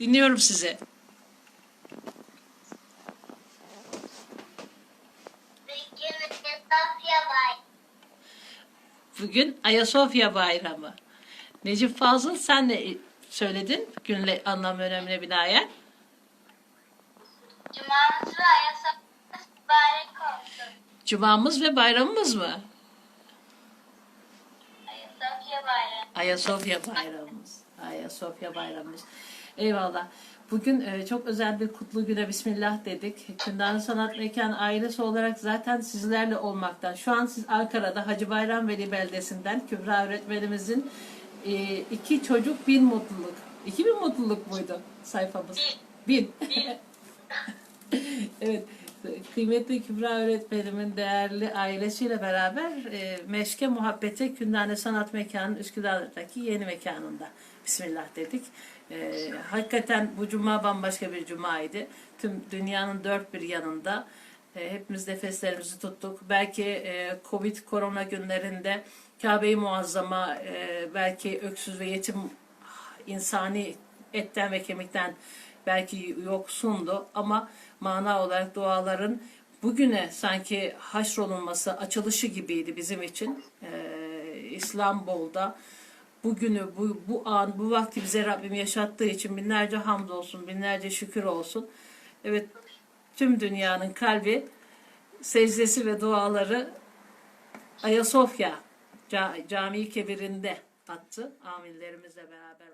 Dinliyorum sizi. Bugün Ayasofya var. Bugün Ayasofya Bayramı. Necip Fazıl sen ne söyledin günle anlam önemine binaen? Cumamız ve Ayasofya mübarek olsun. Cumamız ve bayramımız mı? Ayasofya bayramı. Ayasofya bayramımız. Ayasofya bayramımız. Eyvallah. Bugün e, çok özel bir kutlu güne Bismillah dedik. Kündane Sanat Mekan ailesi olarak zaten sizlerle olmaktan. Şu an siz Ankara'da Hacı Bayram Veli beldesinden Kübra öğretmenimizin e, iki çocuk bin mutluluk. İki bin mutluluk muydu sayfamız? Bin. evet. Kıymetli Kübra öğretmenimin değerli ailesiyle beraber e, Meşke Muhabbete Kündane Sanat Mekanı Üsküdar'daki yeni mekanında Bismillah dedik. E, hakikaten bu cuma bambaşka bir cumaydı. Tüm dünyanın dört bir yanında e, hepimiz nefeslerimizi tuttuk. Belki e, Covid korona günlerinde Kabe-i Muazzama e, belki öksüz ve yetim insani etten ve kemikten belki yoksundu ama mana olarak duaların bugüne sanki haşrolunması açılışı gibiydi bizim için. Ee, İstanbul'da bugünü, bu, bu an, bu vakti bize Rabbim yaşattığı için binlerce hamd olsun, binlerce şükür olsun. Evet, tüm dünyanın kalbi, secdesi ve duaları Ayasofya ca- Camii Kebir'inde attı. Aminlerimizle beraber.